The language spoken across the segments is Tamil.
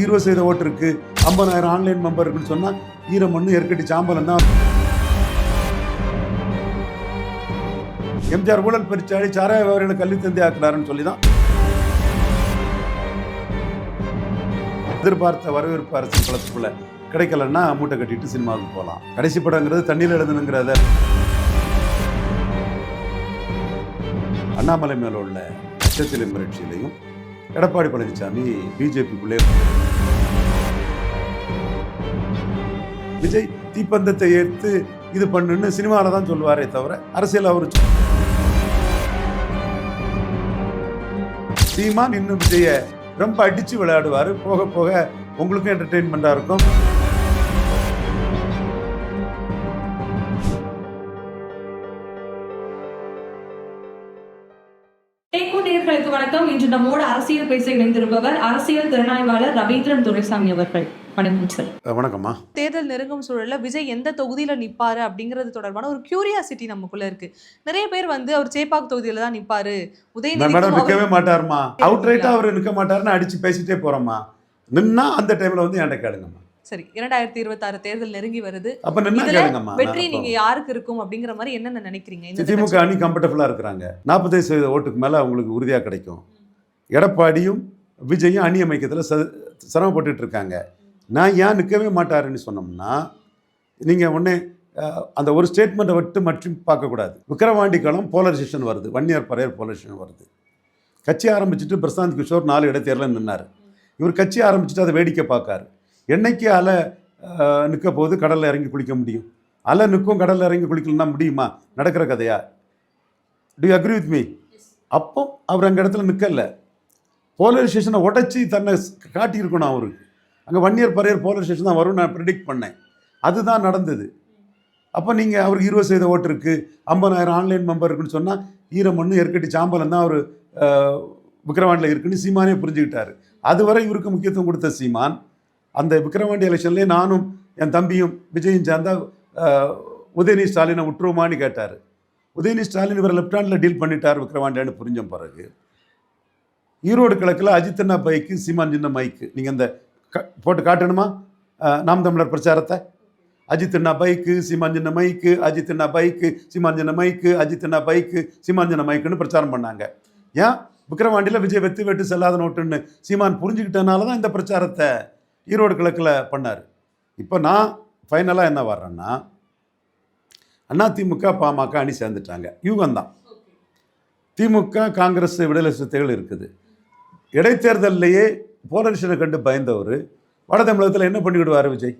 அவருக்கு இருபது சதவீத ஓட்டு இருக்கு. ஐம்பதாயிரம் ஆன்லைன் மெம்பர் இருக்குன்னு சொன்னா ஈரம் மண்ணு எற்கட்டி சாம்பலம் தான். எம்ஜிஆர் ஊழல் பெருச்சாடி சாராய வியாபாரிகளை கல்வி தந்தி ஆக்குறாருன்னு சொல்லி தான் எதிர்பார்த்த வரவேற்பு அரசு களத்துக்குள்ள கிடைக்கலன்னா மூட்டை கட்டிட்டு சினிமாவுக்கு போகலாம் கடைசி படங்கிறது தண்ணியில் எழுதணுங்கிறத அண்ணாமலை மேல உள்ள அச்சத்திலும் முயற்சியிலையும் எடப்பாடி பழனிசாமி பிஜேபிக்குள்ளே விஜய் தீப்பந்தத்தை ஏற்று இது பண்ணுன்னு சினிமாவில் தான் சொல்லுவாரே தவிர அரசியல் அவர் சீமான் இன்னும் விஜய ரொம்ப அடித்து விளையாடுவார். போக போக உங்களுக்கும் என்டர்டெயின்மெண்ட்டாக இருக்கும். டேக்கு நேயர்களுக்கு வணக்கம். இன்று நம்மோடு அரசியல் பேச இணைந்திருப்பவர் அரசியல் திறனாய்வாளர் ரவீந்திரன் துரைசாமி அவர்கள். வணக்கம் சார். வணக்கம்மா. தேர்தல் நெருங்கும் சூழல்ல விஜய் எந்த தொகுதியில நிப்பாரு அப்படிங்கிறது தொடர்பான ஒரு கியூரியாசிட்டி நமக்குள்ள இருக்கு. நிறைய பேர் வந்து அவர் சேப்பாக் தொகுதியில தான் நிப்பாரு. மேடம் உதயநிதி நிற்கவே மாட்டாருமா? அவுட் ரைட்டாக அவர் நிற்க மாட்டாருன்னு அடிச்சு பேசிட்டே போறோம்மா. நின்னா அந்த டைம்ல வந்து என்கிட்ட கேளுங்கம்மா. சரி இரண்டாயிரத்தி இருபத்தாறு தேர்தல் நெருங்கி வருது. வெற்றி நீங்க யாருக்கு இருக்கும் அப்படிங்கிற மாதிரி என்னென்ன நினைக்கிறீங்க? திமுக அணி கம்ஃபர்டபுளாக இருக்கிறாங்க. நாற்பத்தைந்து சதவீத ஓட்டுக்கு மேலே அவங்களுக்கு உறுதியாக கிடைக்கும். எடப்பாடியும் விஜயும் அணி அமைக்கிறதுல ச சிரமப்பட்டுட்டு இருக்காங்க. நான் ஏன் நிற்கவே மாட்டாருன்னு சொன்னோம்னா நீங்கள் உடனே அந்த ஒரு ஸ்டேட்மெண்ட்டை விட்டு மற்றும் பார்க்கக்கூடாது விக்கிரவாண்டி களம் போலரைசேஷன் வருது. ஒன் இயர் பரையர் போலரைசேஷன் வருது. கட்சி ஆரம்பிச்சுட்டு பிரசாந்த் கிஷோர் நாலு இடைத்தேர்தலில் நின்னார். இவர் கட்சி ஆரம்பிச்சுட்டு அதை வேடிக்கை பார்க்காரு. என்னைக்கு அலை நிற்க போது கடலில் இறங்கி குளிக்க முடியும். அலை நிற்கும் கடலில் இறங்கி குளிக்கலன்னா முடியுமா? நடக்கிற கதையா? Do you agree with me அப்போ அவர் அங்கே இடத்துல நிற்கல போலரைசேஷனை உடைச்சி தன்னை காட்டியிருக்கணும் அவருக்கு அங்கே ஒன் இயர் பரையர் போலரைசேஷன் தான் வரும்னு நான் ப்ரிடிக்ட் பண்ணேன். அதுதான் நடந்தது. அப்போ நீங்கள் அவருக்கு இருபது சதவீத ஓட்டு இருக்குது ஐம்பதாயிரம் ஆன்லைன் மெம்பர் இருக்குன்னு சொன்னால் ஈரமண்ணு எற்கட்டி சாம்பலம் தான் அவர் விக்ரவாண்டில் இருக்குன்னு சீமானே புரிஞ்சுக்கிட்டாரு. அதுவரை இவருக்கு முக்கியத்துவம் கொடுத்த சீமான் அந்த விக்ரவாண்டி எலெக்ஷன்லேயே நானும் என் தம்பியும் விஜயும் சேர்ந்தா உதயநிதி ஸ்டாலினை விட்டுருவோமான்னு கேட்டார். உதயநிதி ஸ்டாலின் இவர் லெஃப்ட் ஹேண்டில் டீல் பண்ணிட்டார் விக்ரவாண்டியான்னு புரிஞ்ச பிறகு. ஈரோடு கிழக்கில் அஜித் அண்ணா பைக்கு சீமான் சின்ன மைக்கு நீங்கள் அந்த க- போட்டு காட்டணுமா? நாம் தமிழர் பிரச்சாரத்தை? அஜித் அண்ணா பைக்கு சீமான் சின்ன மைக்கு அஜித் அண்ணா பைக்கு சீமான் சின்ன மைக்கு அஜித் அண்ணா பைக்கு சீமான் சின்ன மைக்குன்னு பிரச்சாரம் பண்ணாங்க. ஏன்? விக்ரவாண்டியில் விஜய் வெத்து வெட்டு செல்லாத நோட்டுன்னு சீமான் புரிஞ்சுக்கிட்டனால தான் இந்த பிரச்சாரத்தை. ஈரோடு கிழக்கில் பண்ணார். இப்போ நான் ஃபைனலாக என்ன வர்றேன்னா அதிமுக பாமக அணி சேர்ந்துட்டாங்க. யூகம்தான். திமுக காங்கிரஸ் விடுதலை சிறுத்தைகள் இருக்குது. இடைத்தேர்தல்லையே போலரிஷனை கண்டு பயந்தவர் வட தமிழகத்தில் என்ன பண்ணிவிடுவார் விஜய்?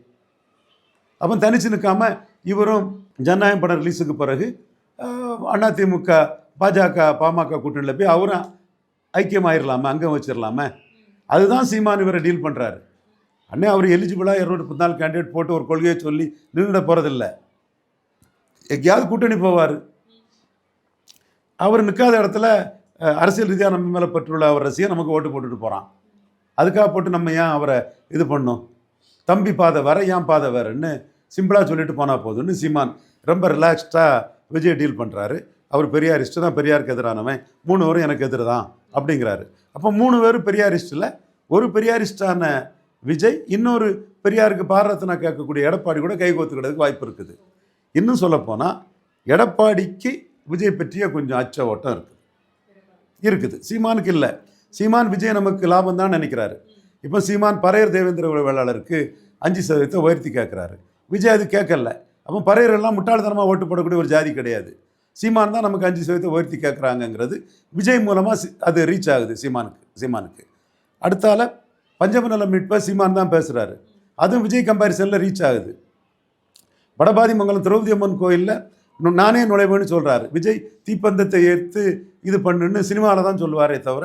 அப்போ தனிச்சு நிற்காமல் இவரும் ஜனநாயகம் படம் ரிலீஸுக்கு பிறகு அதிமுக பாஜக பாமக கூட்டணியில் போய் அவரும் ஐக்கியமாயிடலாமா அங்கே வச்சிடலாமே அதுதான் சீமான் இவரை டீல் பண்ணுறாரு அண்ணே அவர் எலிஜிபிளாக இரநூறு பதினாலு கேண்டிடேட் போட்டு ஒரு கொள்கையை சொல்லி நின்றுட போகிறதில்ல எங்கேயாவது கூட்டணி போவார். அவர் நிற்காத இடத்துல அரசியல் ரீதியாக நம்ம மேலே பெற்றுள்ள அவர் ரசிகை நமக்கு ஓட்டு போட்டுட்டு போகிறான் அதுக்காக போட்டு நம்ம ஏன் அவரை இது பண்ணோம்? தம்பி பாதை வேற ஏன் பாதை வரன்னு சிம்பிளாக சொல்லிட்டு போனால் போதும்னு சீமான் ரொம்ப ரிலாக்ஸ்டாக விஜய் டீல் பண்ணுறாரு அவர் பெரியாரிஸ்ட்டு தான் பெரியாருக்கு எதிரானவன். மூணு பேரும் எனக்கு எதிர் தான் அப்படிங்கிறாரு. அப்போ மூணு பேரும் பெரியாரிஸ்ட்டில் ஒரு பெரியாரிஸ்டான விஜய் இன்னொரு பெரியாருக்கு பாரதத்தை கேட்கக்கூடிய எடப்பாடி கூட கைகோத்துக்கிறதுக்கு வாய்ப்பு இருக்குது. இன்னும் சொல்லப்போனால் எடப்பாடிக்கு விஜய் பற்றிய கொஞ்சம் அச்ச ஓட்டம் இருக்குது. இருக்குது. சீமானுக்கு இல்லை. சீமான் விஜய் நமக்கு லாபம் தான் நினைக்கிறாரு. இப்போ சீமான் பறையர் தேவேந்திர வேளாளருக்கு அஞ்சு சதவீதத்தை உயர்த்தி கேட்குறாரு. விஜய் அது கேட்கல. அப்போ பறையர் எல்லாம் முட்டாள்தனமாக ஓட்டு போடக்கூடிய ஒரு ஜாதி கிடையாது. சீமான் தான் நமக்கு அஞ்சு சதவீதத்தை உயர்த்தி கேட்குறாங்கங்கிறது விஜய் மூலமாக அது ரீச் ஆகுது சீமானுக்கு சீமானுக்கு. அடுத்தால பஞ்சமநல மீட்பை சீமான் தான் பேசுகிறாரு அதுவும் விஜய் கம்பாரிசனில் ரீச் ஆகுது. வடபாதிமங்கலம் திரௌபதி அம்மன் கோயிலில் நானே நுழைவேன்னு சொல்கிறாரு விஜய் தீப்பந்தத்தை ஏற்று இது பண்ணுன்னு சினிமாவில் தான் சொல்லுவாரே தவிர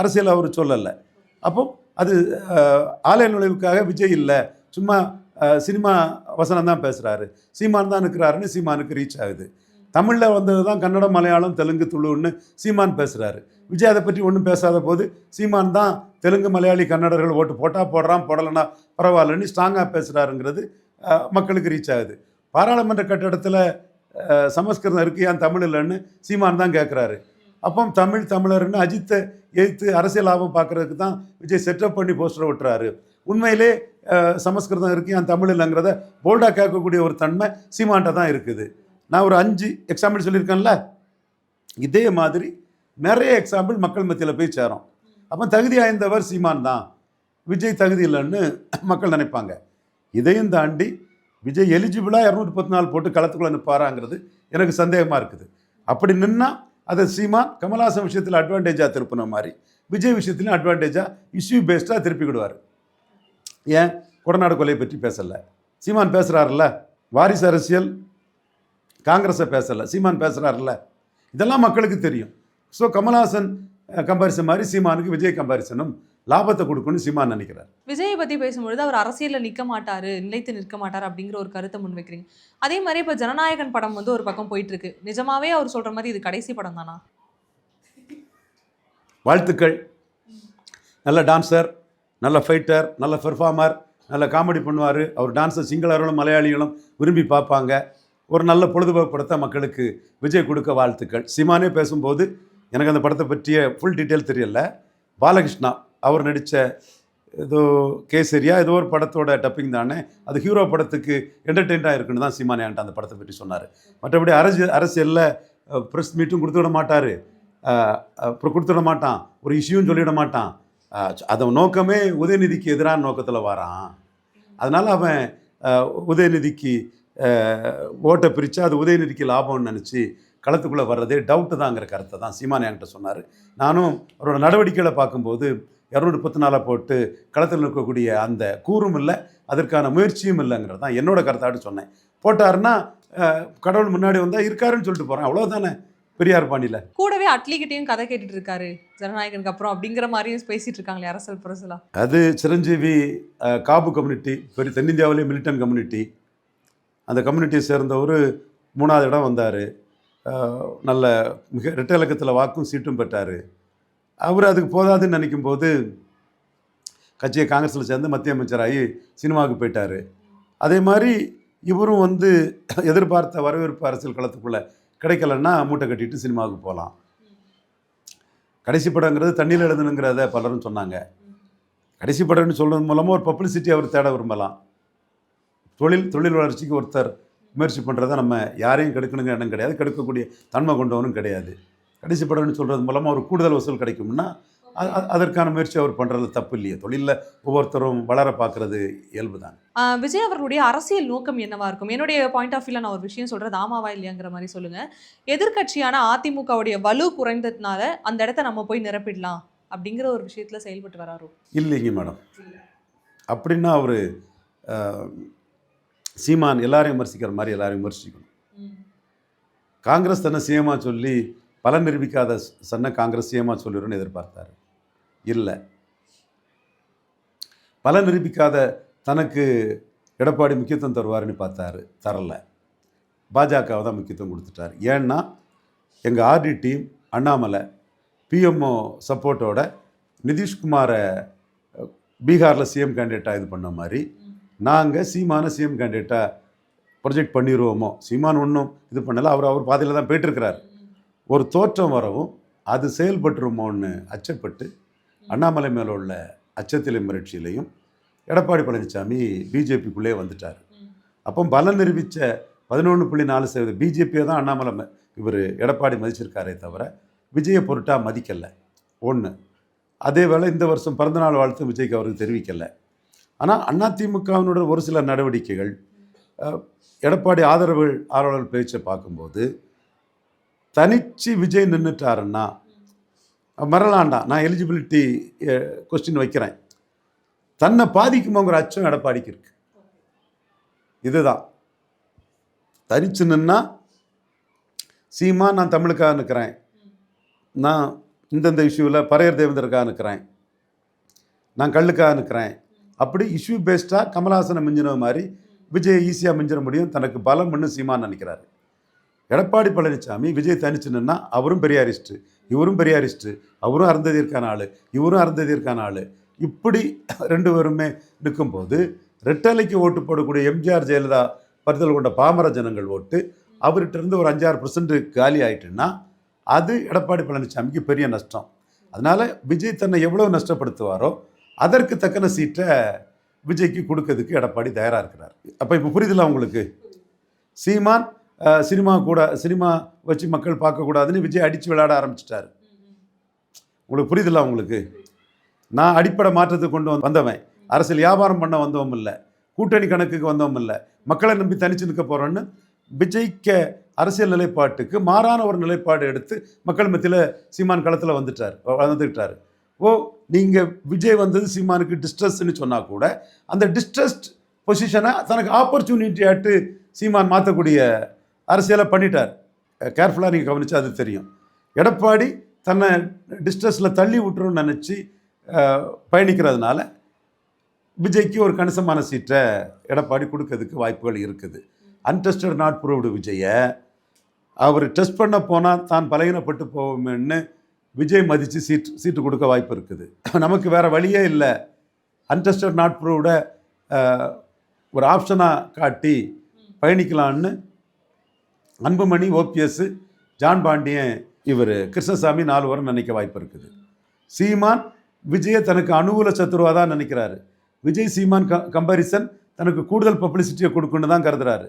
அரசியல் அவர் சொல்லலை. அப்போ அது ஆலய நுழைவுக்காக விஜய் இல்லை. சும்மா சினிமா வசனம் தான் பேசுகிறாரு சீமான் தான் இருக்கிறாருன்னு சீமானுக்கு ரீச் ஆகுது. தமிழில் வந்தது தான் கன்னடம் மலையாளம் தெலுங்கு துளுன்னு சீமான் பேசுகிறாரு விஜய் அதை பற்றி ஒன்றும் பேசாத போது சீமான் தான் தெலுங்கு மலையாளி கன்னடர்கள் ஓட்டு போட்டால் போடுறான் போடலைன்னா பரவாயில்லன்னு ஸ்ட்ராங்காக பேசுகிறாருங்கிறது மக்களுக்கு ரீச் ஆகுது. பாராளுமன்ற கட்டடத்தில் சமஸ்கிருதம் இருக்கு ஏன் தமிழ் இல்லைன்னு சீமான் தான் கேட்குறாரு அப்போ தமிழ் தமிழர்னு அஜித்தை எதிர்த்து அரசியல் லாபம் பார்க்குறதுக்கு தான் விஜய் செட்டப் பண்ணி போஸ்டர் விட்டுறாரு உண்மையிலே சமஸ்கிருதம் இருக்கு என் தமிழ் இல்லைங்கிறத போல்டாக கேட்கக்கூடிய ஒரு தன்மை சீமான்ட்ட தான் இருக்குது. நான் ஒரு அஞ்சு எக்ஸாம்பிள் சொல்லியிருக்கேன்ல? இதே மாதிரி நிறைய எக்ஸாம்பிள் மக்கள் மத்தியில் போய் சேரும். அப்போ தகுதி ஆய்ந்தவர் சீமான் தான். விஜய் தகுதி இல்லைன்னு மக்கள் நினைப்பாங்க. இதையும் தாண்டி விஜய் எலிஜிபிளாக இரநூத்தி பத்து நாள் போட்டு களத்துக்குள்ளே நிற்பாராங்கிறது எனக்கு சந்தேகமாக இருக்குது. அப்படி நின்னா அதை சீமான் கமல்ஹாசன் விஷயத்தில் அட்வான்டேஜாக திருப்பின மாதிரி விஜய் விஷயத்துலையும் அட்வான்டேஜாக இஷ்யூ பேஸ்டாக திருப்பிக்கிடுவார் ஏன்? கொடநாடு கொலையை பற்றி பேசலை. சீமான் பேசுகிறாருல்ல வாரிசு அரசியல் காங்கிரஸை பேசலை சீமான் பேசுகிறாருல்ல இதெல்லாம் மக்களுக்கு தெரியும். ஸோ கமல்ஹாசன் கம்பாரிசன் மாதிரி சீமானுக்கு விஜய் கம்பாரிசனும் லாபத்தை கொடுக்குன்னு சீமான் நினைக்கிறார். விஜயை பத்தி பேசும்பொழுது அவர் அரசியல்ல நிக்க மாட்டாரு நிலைத்து நிற்க மாட்டாரு அப்படிங்கிற ஒரு கருத்தை முன்வைக்கிறீங்க. அதே மாதிரி இப்ப ஜனநாயகன் படம் வந்து ஒரு பக்கம் போயிட்டு இருக்கு நிஜமாவே அவர் சொல்ற மாதிரி இது கடைசி படம் தானா? வாழ்த்துக்கள். நல்ல டான்சர் நல்ல ஃபைட்டர் நல்ல பெர்ஃபார்மர் நல்ல காமெடி பண்ணுவார். அவர் டான்ஸை சிங்களர்களும் மலையாளிகளும் விரும்பி பார்ப்பாங்க. ஒரு நல்ல பொழுதுபோக்கு படத்தை மக்களுக்கு விஜய் கொடுக்க வாழ்த்துக்கள். சிமானே பேசும்போது எனக்கு அந்த படத்தை பற்றிய ஃபுல் டீட்டெயில் தெரியல. பாலகிருஷ்ணா அவர் நடித்த ஏதோ கேசரியா ஏதோ ஒரு படத்தோட டப்பிங் தானே. அது ஹீரோ படத்துக்கு என்டர்டெயின்டாக இருக்குன்னு தான் சிமானே அந்த படத்தை பற்றி சொன்னார். மற்றபடி அரசு அரசியலில் ப்ரெஸ் மீட்டும் கொடுத்து விட மாட்டார். அப்புறம் கொடுத்து விட மாட்டான். ஒரு இஷ்யூன்னு சொல்லிவிட மாட்டான். அதன் நோக்கமே உதயநிதிக்கு எதிரான நோக்கத்தில் வரான். அதனால் அவன் உதயநிதிக்கு ஓட்டை பிரித்து அது உதயநிதிக்கு லாபம்னு நினச்சி களத்துக்குள்ளே வர்றதே டவுட்டு தாங்கிற கருத்தை தான் சீமான் என்கிட்ட சொன்னார். நானும் அவரோட நடவடிக்கைகளை பார்க்கும்போது இரநூறு பத்து நாளாக போட்டு களத்தில் நிற்கக்கூடிய அந்த கூறும் இல்லை அதற்கான முயற்சியும் இல்லைங்கிறது தான் என்னோட கருத்தாட்டு சொன்னேன். போட்டாருன்னா கடவுள் முன்னாடி வந்தால் இருக்காருன்னு சொல்லிட்டு போகிறேன் அவ்வளோதானே பெரியார் பாணியில். கூடவே அட்லிகிட்டையும் கதை கேட்டுட்டு இருக்காரு ஜனநாயகனுக்கு அப்புறம் அப்படிங்கிற மாதிரியும் பேசிட்டு இருக்காங்களே அரசல் புரசலா. அது சிரஞ்சீவி காபு கம்யூனிட்டி பெரிய தென்னிந்தியாவிலே மிலிட்டன் கம்யூனிட்டி அந்த கம்யூனிட்டியை சேர்ந்தவர் மூணாவது இடம் வந்தார். நல்ல மிக ரெட்ட இலக்கத்தில் வாக்கும் சீட்டும் பெற்றார். அவர் அதுக்கு போதாதுன்னு நினைக்கும் போது கட்சியை காங்கிரஸில் சேர்ந்து மத்திய அமைச்சராகி சினிமாவுக்கு போயிட்டார். அதே மாதிரி இவரும் வந்து எதிர்பார்த்த வரவேற்பு அரசியல் களத்துக்குள்ளே கிடைக்கலன்னா மூட்டை கட்டிட்டு சினிமாவுக்கு போகலாம் கடைசி படங்கிறது தண்ணியில் எழுதணுங்கிறத பலரும் சொன்னாங்க. கடைசி படம்னு சொல்கிறது மூலமாக ஒரு பப்ளிசிட்டி அவர் தேட விரும்பலாம். தொழில் தொழில் வளர்ச்சிக்கு ஒருத்தர் முயற்சி பண்ணுறத நம்ம யாரையும் கெடுக்கணுங்க இடம் கிடையாது. கெடுக்கக்கூடிய தன்மை கொண்டவனும் கிடையாது. கடைசி படம்னு சொல்கிறது மூலமாக ஒரு கூடுதல் வசூல் கிடைக்கும்னா அதற்கான முயற்சி அவர் பண்ணுறது தப்பு இல்லையே தொழிலில் ஒவ்வொருத்தரும் வளர பார்க்குறது இயல்பு தான் விஜய் அவர்களுடைய அரசியல் நோக்கம் என்னவா இருக்கும்? என்னுடைய பாயிண்ட் ஆஃப் வியூல நான் ஒரு விஷயம் சொல்றது ஆமாவா இல்லையாங்கிற மாதிரி சொல்லுங்க. எதிர்க்கட்சியான அதிமுகவுடைய வலு குறைந்ததுனால அந்த இடத்த நம்ம போய் நிரப்பிடலாம் அப்படிங்கிற ஒரு விஷயத்துல செயல்பட்டு வராரோ? இல்லைங்க மேடம். அப்படின்னா அவர் சீமான் எல்லாரையும் விமர்சிக்கிற மாதிரி எல்லாரையும் விமர்சிக்கணும். காங்கிரஸ் தன்னை சிஎமாக சொல்லி பலன் நிரூபிக்காத சன்ன காங்கிரஸ் சிஎம்மா சொல்லிடும்னு எதிர்பார்த்தாரு. இல்லை. பலன் நிரூபிக்காத தனக்கு எடப்பாடி முக்கியத்துவம் தருவாருன்னு பார்த்தாரு. தரல. பாஜகவை தான் முக்கியத்துவம் கொடுத்துட்டார். ஏன்னா எங்கள் ஆர்டி டீம் அண்ணாமலை பிஎம்ஓ சப்போர்ட்டோட நிதிஷ்குமாரை பீகாரில் சிஎம் கேண்டிடேட்டாக இது பண்ண மாதிரி நாங்கள் சீமான சிஎம் கேண்டிடேட்டாக ப்ரொஜெக்ட் பண்ணிடுவோமோ சீமான் ஒன்றும் இது பண்ணலை. அவர் அவர் பாதையில் தான் போயிட்டுருக்கிறார். ஒரு தோற்றம் வரவும் அது செயல்பட்டுருமோன்னு அச்சப்பட்டு அண்ணாமலை மேலே உள்ள அச்சத்திலும் மிரட்சியிலையும் எடப்பாடி பழனிசாமி பிஜேபிக்குள்ளே வந்துட்டார். அப்போ பலம் நிரூபித்த பதினொன்று புள்ளி நாலு சதவீத பிஜேபியை தான் அண்ணாமலை இவர் எடப்பாடி மதிச்சிருக்காரே தவிர விஜயை பொருட்டாக மதிக்கலை. ஒன்று அதே வேளை இந்த வருஷம் பிறந்தநாள் வாழ்த்து விஜய்க்கு அவருக்கு தெரிவிக்கலை. ஆனால் அதிமுகவினுடைய ஒரு சில நடவடிக்கைகள் எடப்பாடி ஆதரவு ஆர்வலர் பேச்சை பார்க்கும்போது தனிச்சு விஜய் நின்றுட்டாருன்னா மறலாண்டா நான் எலிஜிபிலிட்டி கொஸ்டின் வைக்கிறேன். தன்னை பாதிக்குமோங்கிற அச்சம் எடப்பாடிக்கு இருக்கு. இதுதான். தனிச்சு நின்னா சீமா நான் தமிழுக்காக நிற்கிறேன் நான் இந்தந்த இஷ்யூவில் பரையர் தேவேந்தருக்காக நிற்கிறேன் நான் கல்லுக்காக நிற்கிறேன் அப்படி இஷ்யூ பேஸ்டாக கமலஹாசனை மிஞ்சின மாதிரி விஜய் ஈஸியாக மிஞ்சிட முடியும். தனக்கு பலம் ஒன்று சீமான்னு நினைக்கிறாரு. எடப்பாடி பழனிசாமி விஜய் தனிச்சுன்னா அவரும் பெரியாரிஸ்ட்டு இவரும் பெரியாரிஸ்ட்டு அவரும் அருந்ததிற்கான ஆள் இவரும் அருந்ததிற்கான ஆள். இப்படி ரெண்டு பேருமே நிற்கும்போது ரெட்டலைக்கு ஓட்டு போடக்கூடிய எம்ஜிஆர் ஜெயலலிதா பரிதல் கொண்ட பாமர ஜனங்கள் ஓட்டு அவர்கிட்டருந்து ஒரு அஞ்சாறு பர்சன்ட் காலி ஆயிட்டுன்னா அது எடப்பாடி பழனிசாமிக்கு பெரிய நஷ்டம். அதனால் விஜய் தன்னை எவ்வளோ நஷ்டப்படுத்துவாரோ அதற்கு தக்கன சீட்டை விஜய்க்கு கொடுக்கறதுக்கு எடப்பாடி தயாராக இருக்கிறார். அப்போ இப்போ புரியுதுல உங்களுக்கு? சீமான் சினிமா கூட சினிமா வச்சு மக்கள் பார்க்கக்கூடாதுன்னு விஜய் அடித்து விளையாட ஆரம்பிச்சிட்டாரு. உங்களுக்கு புரியுதுல்ல உங்களுக்கு? நான் அடிப்படை மாற்றத்தை கொண்டு வந்து- வந்தவன். அரசியல் வியாபாரம் பண்ண வந்தவன் இல்லை. கூட்டணி கணக்குக்கு வந்தவன் இல்லை. மக்களை நம்பி தனிச்சு நிற்க போகிறோன்னு விஜய்க்க அரசியல் நிலைப்பாட்டுக்கு மாறான ஒரு நிலைப்பாடு எடுத்து மக்கள் மத்தியில் சீமான் களத்தில் வந்துட்டார் வந்துக்கிட்டார் ஓ நீங்கள் விஜய் வந்தது சீமானுக்கு டிஸ்ட்ரெஸ்ன்னு சொன்னால் கூட அந்த டிஸ்ட்ரெஸ்ட் பொசிஷனை தனக்கு ஆப்பர்ச்சுனிட்டியாட்டு சீமான் மாற்றக்கூடிய அரசியலை பண்ணிட்டார். கேர்ஃபுல்லாக நீங்கள் கவனிச்சா அது தெரியும். எடப்பாடி தன்னை டிஸ்ட்ரெஸில் தள்ளி விட்டுருன்னு நினச்சி பயணிக்கிறதுனால விஜய்க்கு ஒரு கணிசமான சீட்டை எடப்பாடி கொடுக்கறதுக்கு வாய்ப்புகள் இருக்குது. அன்டெஸ்டட் நாட் ப்ரூவ்டு விஜயை. அவர் டெஸ்ட் பண்ண போனால் தான் பலகீனப்பட்டு போவோமேன்னு விஜய் மதித்து சீட் சீட்டு கொடுக்க வாய்ப்பு இருக்குது. நமக்கு வேறு வழியே இல்லை. அன்டெஸ்டட் நாட் ப்ரூவ்டை ஒரு ஆப்ஷனாக காட்டி பயணிக்கலான்னு அன்புமணி ஓபிஎஸ் ஜான் பாண்டியன் இவர் கிருஷ்ணசாமி நாலு வரும் நினைக்க வாய்ப்பு இருக்குது. சீமான் விஜயை தனக்கு அனுகூல சத்துருவாக தான் நினைக்கிறாரு. விஜய் சீமான் க கம்பாரிசன் தனக்கு கூடுதல் பப்ளிசிட்டியை கொடுக்குன்னு தான் கருதுறாரு.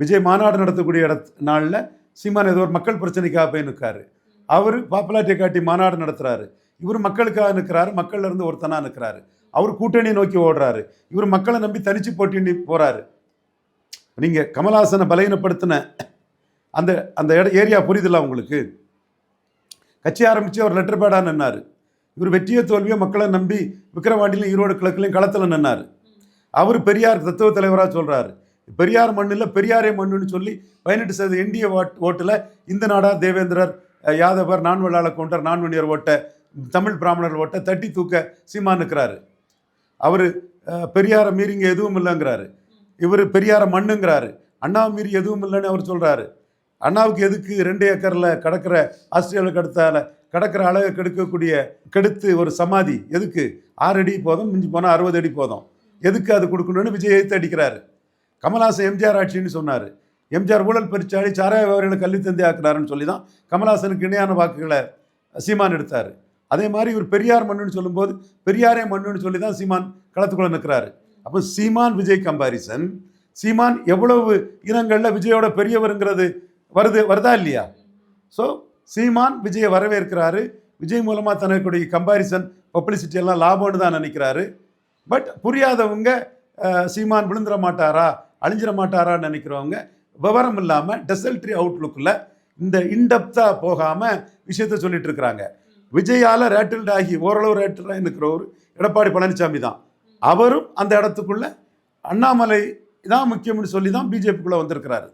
விஜய் மாநாடு நடத்தக்கூடிய இடத் நாளில் சீமான் ஏதோ ஒரு மக்கள் பிரச்சனைக்காக போய் நிற்காரு அவர் பாப்புலாரிட்டியை காட்டி மாநாடு நடத்துகிறாரு இவர் மக்களுக்காக நிற்கிறாரு மக்கள்ல இருந்து ஒருத்தனாக நிற்கிறாரு. அவர் கூட்டணி நோக்கி ஓடுறாரு. இவர் மக்களை நம்பி தனிச்சு போட்டி போகிறாரு நீங்கள் கமல்ஹாசனை பலகீனப்படுத்தின அந்த அந்த இட ஏரியா புரியுதில்ல உங்களுக்கு? கட்சி ஆரம்பித்து அவர் லெட்டர் பேடாக நின்னார். இவர் வெற்றியோ தோல்வியோ மக்களை நம்பி விக்கிரவாண்டிலையும் ஈரோடு கிழக்குலையும் களத்தில் நின்னார். அவர் பெரியார் தத்துவ தலைவராக சொல்கிறாரு பெரியார் மண்ணில் பெரியாரே மண்ணுன்னு சொல்லி பதினெட்டு சதவீத என்டிஏ ஓட் ஓட்டில் இந்த நாடா தேவேந்திரர் யாதவர் நான்வெள்ளாள கொண்டர் நான்வணியர் ஓட்ட தமிழ் பிராமணர் ஓட்ட தட்டி தூக்க சீமா நிற்கிறாரு. அவர் பெரியாரை மீறிங்க எதுவும் இல்லைங்கிறாரு. இவர் பெரியாரை மண்ணுங்கிறாரு. அண்ணாவை மீறி எதுவும் இல்லைன்னு அவர் சொல்கிறாரு அண்ணாவுக்கு எதுக்கு ரெண்டு ஏக்கரில் கடக்கிற ஆஸ்திரேலியாவில் கடத்தால கடக்கிற அழகை கெடுக்கக்கூடிய கெடுத்து ஒரு சமாதி? எதுக்கு? ஆறு அடி போதும் மிஞ்சி போனால் அறுபது அடி போதும். எதுக்கு அது கொடுக்கணும்னு விஜய் எழுத்து அடிக்கிறாரு. கமல்ஹாசன் எம்ஜிஆர் ஆட்சின்னு சொன்னார். எம்ஜிஆர் ஊழல் பெருச்சாடி சாராய வியாபாரிகளை கல்வி தந்தை ஆக்குறாருன்னு சொல்லி தான் கமல்ஹாசனுக்கு இணையான வாக்குகளை சீமான் எடுத்தார். அதே மாதிரி இவர் பெரியார் மண்ணுன்னு சொல்லும்போது பெரியாரே மண்ணுன்னு சொல்லி தான் சீமான் களத்துக்குள்ள நிற்கிறாரு அப்போ சீமான் விஜய் கம்பாரிசன் சீமான் எவ்வளவு இனங்களில் விஜயோட பெரியவருங்கிறது வருது வருதா இல்லையா? ஸோ சீமான் விஜயை வரவேற்கிறாரு. விஜய் மூலமாக தனக்குடைய கம்பாரிசன் பப்ளிசிட்டி எல்லாம் லாபம்னு தான் நினைக்கிறாரு. பட் புரியாதவங்க சீமான் விழுந்துட மாட்டாரா அழிஞ்சிட மாட்டாரான்னு நினைக்கிறவங்க விவரம் இல்லாமல் டெசல்ட்ரி அவுட்லுக்கில் இந்த இன்டெப்த்தாக போகாமல் விஷயத்த சொல்லிட்டு இருக்கிறாங்க. விஜயால் ரேட்டில்ட் ஆகி ஓரளவு ரேட்டில்டாக இருக்கிறவர் எடப்பாடி பழனிசாமி தான். அவரும் அந்த இடத்துக்குள்ள அண்ணாமலை தான் முக்கியம்னு சொல்லி தான் பிஜேபிக்குள்ளே வந்திருக்கிறாரு.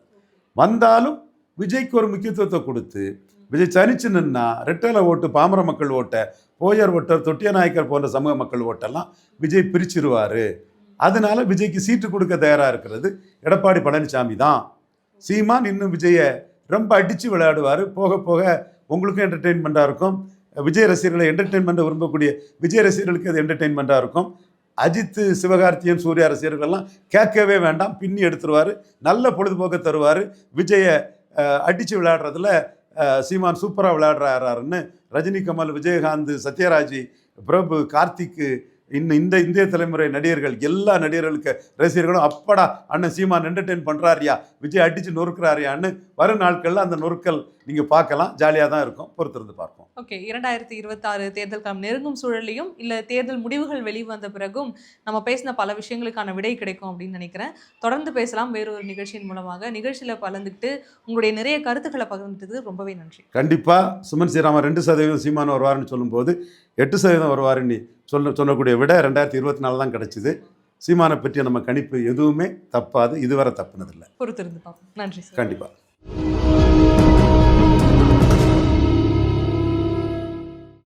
வந்தாலும் விஜய்க்கு ஒரு முக்கியத்துவத்தை கொடுத்து விஜய் சனிச்சு நின்னா ரெட்டலை ஓட்டு பாமர மக்கள் ஓட்டை போயர் ஓட்டர் தொட்டிய நாயக்கர் போன்ற சமூக மக்கள் ஓட்டெல்லாம் விஜய் பிரிச்சிருவார். அதனால விஜய்க்கு சீட்டு கொடுக்க தயாராக இருக்கிறது எடப்பாடி பழனிசாமி தான். சீமான் இன்னும் விஜயை ரொம்ப அடித்து விளையாடுவார். போக போக உங்களுக்கும் என்டர்டெயின்மெண்ட்டாக இருக்கும். விஜய் ரசிகர்களை என்டர்டெயின்மெண்ட்டை விரும்பக்கூடிய விஜய் ரசிகர்களுக்கு அது என்டர்டெயின்மெண்ட்டாக இருக்கும். அஜித் சிவகார்த்தியன் சூர்யா ரசிகர்கள்லாம் கேட்கவே வேண்டாம். பின்னி எடுத்துருவார். நல்ல பொழுதுபோக்க தருவார். விஜயை அடித்து விளையாடுறதுல சீமான் சூப்பராக விளையாடுறாருன்னு ரஜினி கமல் விஜயகாந்த் சத்யராஜ் பிரபு கார்த்திக்கு இன்னும் இந்த இந்திய தலைமுறை நடிகர்கள் எல்லா நடிகர்களுக்கு ரசிகர்களும் அப்படா அண்ணன் சீமான் என்டர்டெயின் பண்ணுறாரியா விஜய் அடித்து நொறுக்கிறாரியான்னு வரும் நாட்களில் அந்த நொறுக்கல் நீங்கள் பார்க்கலாம். ஜாலியாக தான் இருக்கும். பொறுத்திருந்து பார்ப்போம். ஓகே. இரண்டாயிரத்தி இருபத்தாறு தேர்தல் காலம் நெருங்கும் சூழலையும் இல்லை தேர்தல் முடிவுகள் வெளிவந்த பிறகும் நம்ம பேசின பல விஷயங்களுக்கான விடை கிடைக்கும் அப்படின்னு நினைக்கிறேன். தொடர்ந்து பேசலாம். வேறொரு நிகழ்ச்சியின் மூலமாக. நிகழ்ச்சியில் பலந்துக்கிட்டு உங்களுடைய நிறைய கருத்துக்களை பகிர்ந்தது ரொம்பவே நன்றி. கண்டிப்பாக சுமன் ஸ்ரீராமன் ரெண்டு சதவீதம் சீமான் வருவாருன்னு சொல்லும்போது எட்டு சதவீதம் வருவாருன்னு சொல்ல சொல்லக்கூடிய விட ரெண்டாயிரத்தி இருபத்தி நாலு தான் கிடச்சிது. சீமானை பற்றிய நம்ம கணிப்பு எதுவுமே தப்பாது. இதுவரை தப்புனதில்லை. பொறுத்திருந்து பார்ப்போம். நன்றி சார் கண்டிப்பாக